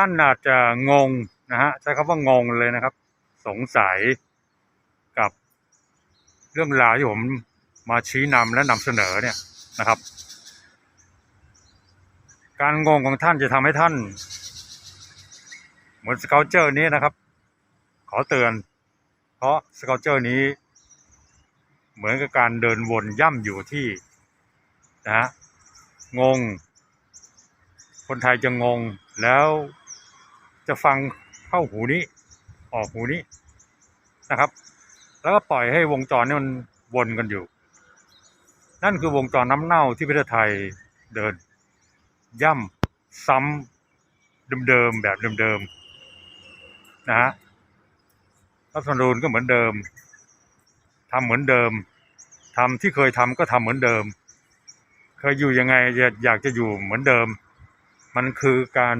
ท่านอาจจะงงนะฮะใช้คำว่างงเลยนะครับ สงสัยกับเรื่องราวที่ผมมาชี้นำและนำเสนอเนี่ยนะครับ การงงของท่านจะทำให้ท่าน เหมือนสเกลเจอร์นี้นะครับ ขอเตือน เพราะสเกลเจอร์นี้ เหมือนกับการเดินวนย่ำอยู่ที่นะฮะงง คนไทยจะงงแล้ว จะฟังเข้าหูนี้ ออกหูนี้นะครับ แล้วก็ปล่อยให้วงจรนี่มันวนกันอยู่ นั่นคือวงจรน้ำเน่าที่ประเทศไทยเดิน ย่ำซ้ำเดิมๆแบบเดิมๆนะฮะรัฐธรรมนูญก็เหมือนเดิมทำเหมือนเดิมทำที่เคยทำก็ทำเหมือนเดิม เคยอยู่ยังไงอยากอยากจะอยู่เหมือนเดิม มันคือการ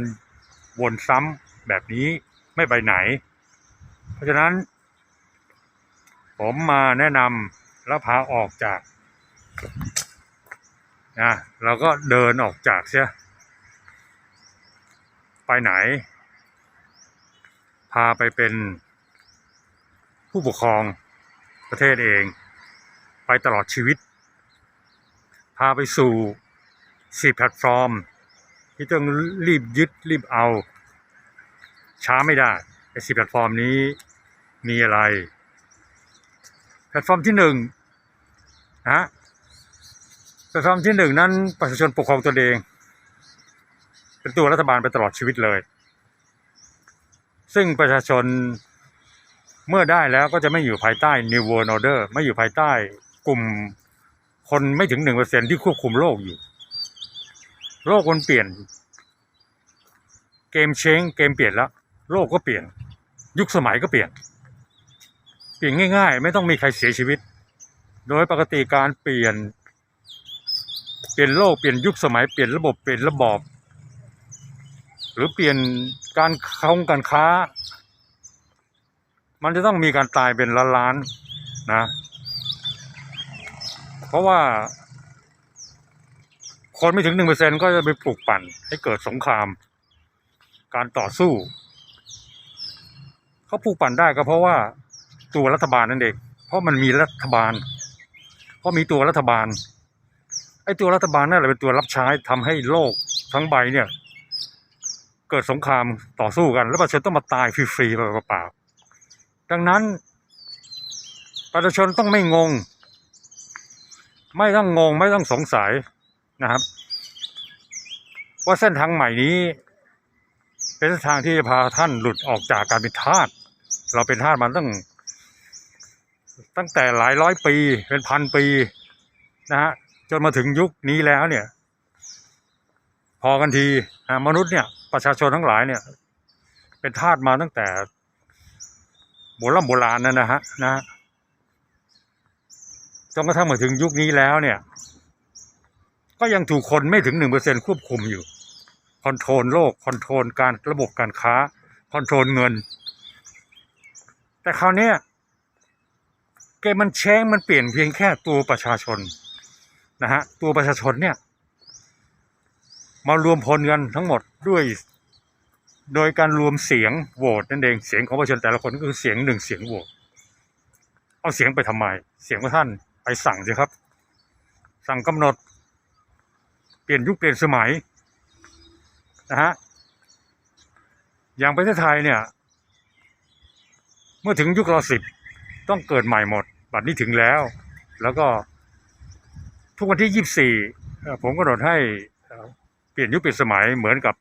วนซ้ำ แบบนี้ไม่ไปไหน เพราะฉะนั้น ผมมาแนะนำแล้วพาออกจากนะเราก็เดินออกจากเสียไปไหน พาไปเป็นผู้ปกครองประเทศเอง ไปตลอดชีวิต พาไปสู่สี่แพลตฟอร์ม ที่ต้องรีบยึดรีบเอา ช้าไม่ได้ไอ้สี่แพลตฟอร์มนี้มีอะไร แพลตฟอร์มที่หนึ่งนะแพลตฟอร์มที่หนึ่งนั้นประชาชนปกครองตนเอง เป็นตัวรัฐบาลไปตลอดชีวิตเลย ซึ่งประชาชนเมื่อได้แล้วก็จะไม่อยู่ภายใต้ New World Order ไม่อยู่ภายใต้กลุ่มคนไม่ถึงหนึ่งเปอร์เซ็นที่ควบคุมโลกอยู่ โลกมันเปลี่ยน เกมเชงเกมเปลี่ยนแล้ว โลกก็เปลี่ยน ยุคสมัยก็เปลี่ยน เปลี่ยนง่าย ๆ ไม่ต้องมีใครเสียชีวิต โดยปกติการเปลี่ยน เปลี่ยนโลกเปลี่ยนยุคสมัยเปลี่ยนระบบเปลี่ยนระบอบหรือเปลี่ยนการค้าการค้า มันจะต้องมีการตายเป็นล้านๆนะ เพราะว่า คนไม่ถึงหนึ่งเปอร์เซ็นก็จะไปปลุกปั่นให้เกิดสงคราม การต่อสู้ เขาปลุกปั่นได้ก็เพราะว่าตัวรัฐบาลนั่นเองเพราะมันมีรัฐบาล เพราะมีตัวรัฐบาลไอ้ตัวรัฐบาลนั่นแหละเป็นตัวรับใช้ทำให้โลกทั้งใบเนี่ย เกิดสงครามต่อสู้กัน แล้วประชาชนต้องมาตายฟรีๆเปล่าๆดังนั้นประชาชนต้องไม่งง ไม่ต้องงงไม่ต้องสงสัยนะครับ ว่าเส้นทางใหม่นี้ เป็นเส้นทางที่จะพาท่านหลุดออกจากการเป็นทาสเราเป็นทาสมันตั้ง ตั้งแต่หลายร้อยปีเป็นพันปีนะฮะจนมาถึงยุคนี้แล้วเนี่ย พอกันทีอะมนุษย์เนี่ยประชาชนทั้งหลายเนี่ย เป็นทาสมาตั้งแต่โบราณโบราณนั่นนะฮะนะฮะจนกระทั่งมาถึงยุคนี้แล้วเนี่ย ก็ยังถูกคนไม่ถึงหนึ่งเปอร์เซ็นควบคุมอยู่ คอนโทรลโลกคอนโทรลการระบบการค้าคอนโทรลเงิน แต่คราวนี้เกมมันแช้งมันเปลี่ยนเพียงแค่ตัวประชาชนนะฮะตัวประชาชนเนี่ยมารวมพลกันทั้งหมดด้วย โดยการรวมเสียงโหวตนั่นเองเสียงของประชาชนแต่ละคนก็คือเสียงหนึ่งเสียงโหวตเอาเสียงไปทำไม เสียงของท่านไปสั่งสิครับ สั่งกำหนด เปลี่ยนยุคเปลี่ยนสมัย นะฮะอย่างประเทศไทยเนี่ย เมื่อถึงยุครอสิบต้องเกิดใหม่หมด บัดนี้ถึงแล้ว แล้วก็ทุกวันที่ยี่สิบสี่ผมกำหนดให้เปลี่ยนยุคเปลี่ยนสมัยเหมือนกับ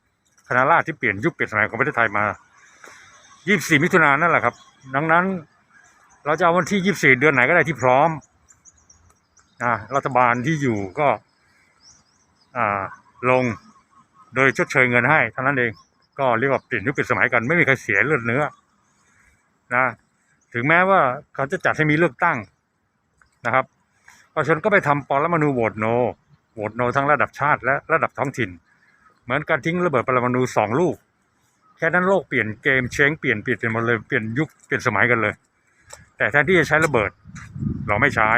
คณะราษฎรที่เปลี่ยนยุคเปลี่ยนสมัยของประเทศไทยมายี่สี่มิถุนายนนั่นแหละครับ ดังนั้น เราจะเอาวันที่ยี่สี่เดือนไหนก็ได้ที่พร้อมอ่ารัฐบาลที่อยู่ก็อ่าลง โดยชดเชยเงินให้เท่านั้นเองก็เรียกว่าเปลี่ยนยุคเปลี่ยนสมัยกันไม่มีใครเสียเลือดเนื้อนะ ถึงแม้ว่าเขาจะจัดให้มีเลือกตั้งนะครับประชาชนก็ไปทำปรมาณูโหวตโนโหวตโนทั้งระดับชาติและระดับท้องถิ่น เหมือนการทิ้งระเบิดปรมาณูสองลูก แค่นั้นโลกเปลี่ยนเกมเช้งเปลี่ยนเปลี่ยนเปลี่ยนหมดเลยเปลี่ยนยุคเปลี่ยนสมัยกันเลย แต่แทนที่จะใช้ระเบิด เราไม่ใช้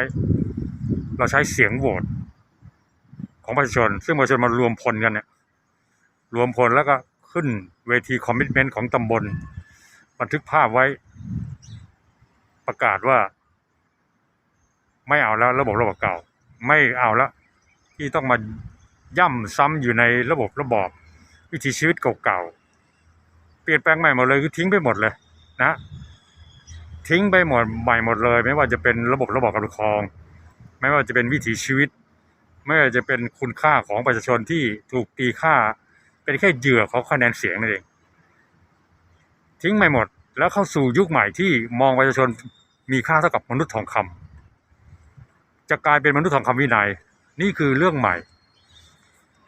เราใช้เสียงโหวตของประชาชน ซึ่งประชาชนมารวมพลกันเนี่ย รวมพลแล้วก็ขึ้นเวทีคอมมิชเมนต์ของตำบล บันทึกภาพไว้ ประกาศว่า ไม่เอาแล้วระบบระบบเก่า ไม่เอาแล้วที่ต้องมาย่ำซ้ำอยู่ในระบบระบอบวิถีชีวิตเก่าๆเปลี่ยนแปลงใหม่หมดเลยคือทิ้งไปหมดเลยนะทิ้งไปหมดใหม่หมดเลย ไม่ว่าจะเป็นระบบระบบการปกครอง ไม่ว่าจะเป็นวิถีชีวิต ไม่ว่าจะเป็นคุณค่าของประชาชนที่ถูกตีค่า เป็นแค่เหยื่อของคะแนนเสียงนั่นเอง ทิ้งไปหมดแล้วเข้าสู่ยุคใหม่ที่มองประชาชนมีค่าเท่ากับมนุษย์ทองคำจะกลายเป็นมนุษย์ทองคำวินัย นี่คือเรื่องใหม่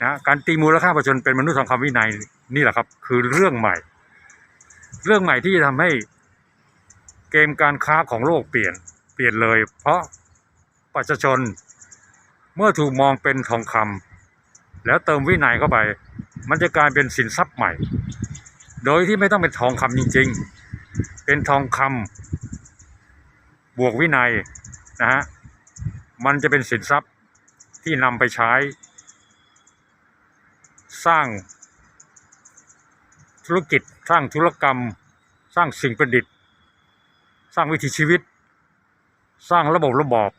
นะการตีมูลค่าประชาชนเป็นมนุษย์ทองคำวินัยนี่แหละครับ คือเรื่องใหม่ เรื่องใหม่ที่จะทำให้เกมการค้าของโลกเปลี่ยนเปลี่ยนเลย เพราะประชาชนเมื่อถูกมองเป็นทองคำแล้วเติมวินัยเข้าไป มันจะกลายเป็นสินทรัพย์ใหม่ โดยที่ไม่ต้องเป็นทองคำจริงๆ เป็นทองคำบวกวินัยนะฮะ มันจะเป็นสินทรัพย์ที่นำไปใช้ สร้างธุรกิจ สร้างธุรกรรม สร้างสิ่งประดิษฐ์ สร้างวิถีชีวิต สร้างระบบระบอบ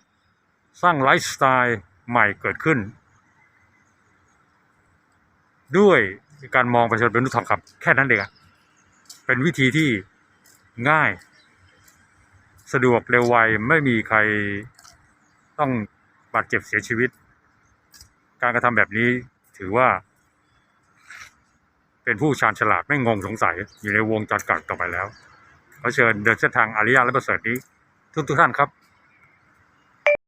สร้างไลฟ์สไตล์ใหม่เกิดขึ้น ด้วยการมองประชาชนเป็นมนุษย์ทองคำแค่นั้นเองอะเป็นวิธีที่ง่าย สะดวกเร็วไวไม่มีใครต้องบาดเจ็บเสียชีวิต การกระทำแบบนี้ถือว่า เป็นผู้ชาญฉลาดไม่งงสงสัย อยู่ในวงจรกัดต่อไปแล้วขอเชิญเดินเส้นทางอริยะและประเสริฐนี้ ทุกทุกๆท่านครับ